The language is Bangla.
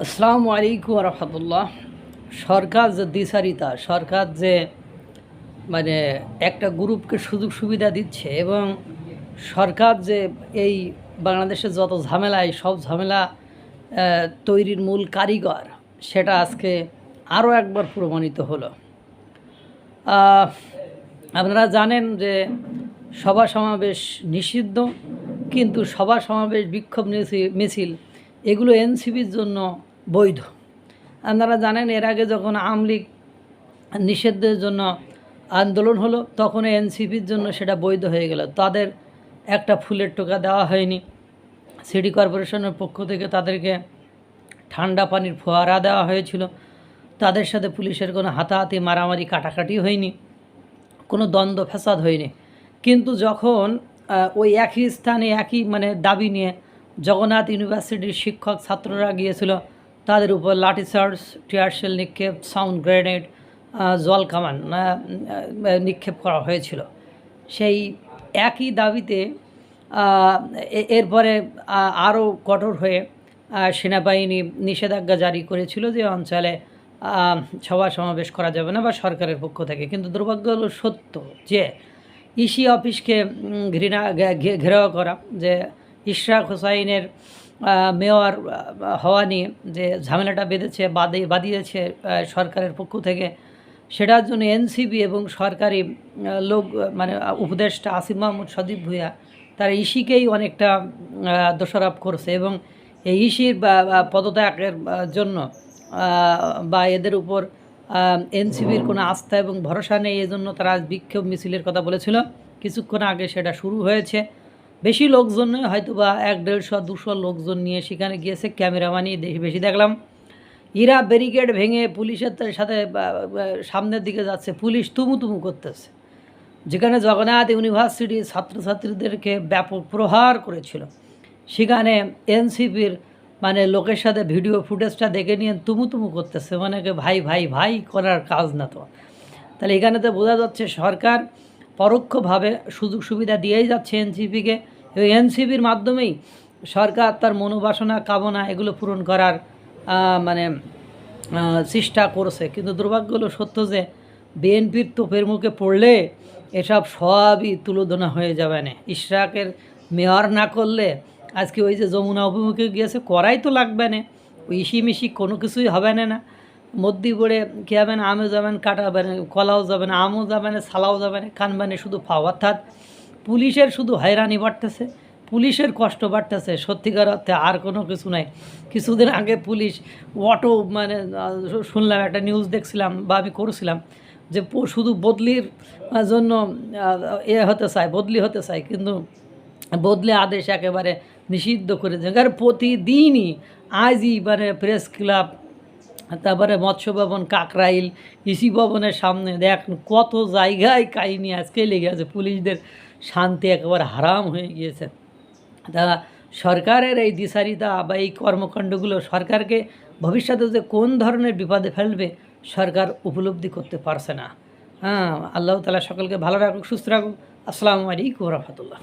আসসালামু আলাইকুম রহমতুল্লাহ। সরকার যে দিশারিতা, সরকার যে মানে একটা গ্রুপকে সুযোগ সুবিধা দিচ্ছে এবং সরকার যে এই বাংলাদেশের যত ঝামেলা, এই সব ঝামেলা তৈরির মূল কারিগর, সেটা আজকে আরও একবার প্রমাণিত হলো। আপনারা জানেন যে সভা সমাবেশ নিষিদ্ধ, কিন্তু সভা সমাবেশ বিক্ষোভ মিছিল- মিছিল, এগুলো এনসিবির জন্য বৈধ। আপনারা জানেন, এর আগে যখন আওয়ামী লীগ নিষিদ্ধের জন্য আন্দোলন হলো, তখন এনসিপির জন্য সেটা বৈধ হয়ে গেল। তাদের একটা ফুলের টোকা দেওয়া হয়নি। সিটি কর্পোরেশনের পক্ষ থেকে তাদেরকে ঠান্ডা পানির ফোয়ারা দেওয়া হয়েছিল। তাদের সাথে পুলিশের কোনো হাতাহাতি, মারামারি, কাটাকাটি হয়নি। কোনো দ্বন্দ্ব, ফ্যাসাদ হয়নি। কিন্তু যখন ওই একই স্থানে, একই মানে দাবি নিয়ে জগন্নাথ ইউনিভার্সিটির শিক্ষক ছাত্ররা গিয়েছিল তাদের উপর লাঠিচার্জ টিয়ারশেল নিক্ষেপ, সাউন্ড গ্রেনেড জল কামান নিক্ষেপ করা হয়েছিল। সেই একই দাবিতে এরপরে আরও কঠোর হয়ে সেনাবাহিনী নিষেধাজ্ঞা জারি করেছিল যে অঞ্চলে সভা সমাবেশ করা যাবে না বা সরকারের পক্ষ থেকে। কিন্তু দুর্ভাগ্য হলো সত্য যে ইসি অফিসকে ঘৃণা ঘেরাও করা, যে ইশরাক হোসাইনের মেয়র হওয়া নিয়ে যে ঝামেলাটা বেঁধেছে, বাদে বাদিয়েছে সরকারের পক্ষ থেকে, সেটার জন্য এনসিবি এবং সরকারি লোক মানে উপদেষ্টা আসিফ মাহমুদ সদীপ ভূঁইয়া তারা ইসিকেই অনেকটা দোষারোপ করছে এবং এই ইসির পদত্যাগের জন্য বা এদের উপর এনসিবির কোনো আস্থা এবং ভরসা নেই, এজন্য তারা বিক্ষোভ মিছিলের কথা বলেছিল। কিছুক্ষণ আগে সেটা শুরু হয়েছে। বেশি লোকজন নয় হয়তো বা এক দেড়শো, দুশো লোকজন নিয়ে সেখানে গিয়েছে ক্যামেরাম্যানই বেশি দেখলাম। ইরা ব্যারিকেড ভেঙে পুলিশের সাথে সামনের দিকে যাচ্ছে, পুলিশ তুমু তুমু করতেছে। যেখানে জগন্নাথ ইউনিভার্সিটির ছাত্রছাত্রীদেরকে ব্যাপক প্রহার করেছিল। সেখানে এনসিপির মানে লোকের সাথে ভিডিও ফুটেজটা দেখে নিয়ে তুমু তুমু করতেছে। মানে ভাই ভাই ভাই করার কাজ না তো। তাহলে এখানে তো বোঝা যাচ্ছে সরকার পরোক্ষভাবে সুযোগ সুবিধা দিয়েই যাচ্ছে এনসিপিকে। এবং এনসিপির মাধ্যমেই সরকার তার মনোবাসনা, কামনা এগুলো পূরণ করার মানে চেষ্টা করছে। কিন্তু দুর্ভাগ্য হলো সত্য যে বিএনপির তোপের মুখে পড়লে এসব সবই তুলোধনা হয়ে যাবে না। ইশরাকের মেয়র না করলে আজকে ওই যে যমুনা অভিমুখে গিয়েছে, করাই তো লাগবে না। ওই ইসি মিশি কোনো কিছুই হবে না না। মদ্দি পড়ে কী হবে না আমও যাবেন কাটা হবে না কলাও যাবে না আমও যাবে না সালাও যাবে না কানবে না শুধু ফাও অর্থাৎ পুলিশের শুধু হয়রানি বাড়তেছে, পুলিশের কষ্ট বাড়তেছে। সত্যিকার অর্থে আর কোনো কিছু নাই। কিছুদিন আগে পুলিশ অটো মানে শুনলাম, একটা নিউজ দেখছিলাম বা আমি করছিলাম যে শুধু বদলির জন্য এ হতে চায়, বদলি হতে চায়, কিন্তু বদলে আদেশ একেবারে নিষিদ্ধ করে দেয় কারণ প্রতিদিনই আজই মানে প্রেস ক্লাব তারপরে মৎস্য ভবন, কাকরাইল ইসি ভবনের সামনে দেখ কত জায়গায় কাহিনি আজকে লেগে আছে। পুলিশদের শান্তি একেবারে হারাম হয়ে গিয়েছে। তা সরকারের এই দিশারিতা বা এই কর্মকাণ্ডগুলো সরকারকে ভবিষ্যতে যে কোন ধরনের বিপদে ফেলবে, সরকার উপলব্ধি করতে পারছে না। হ্যাঁ আল্লাহ তালা সকলকে ভালো রাখুক, সুস্থ রাখুক। আসসালামু আলাইকুম রহমতুল্লাহ।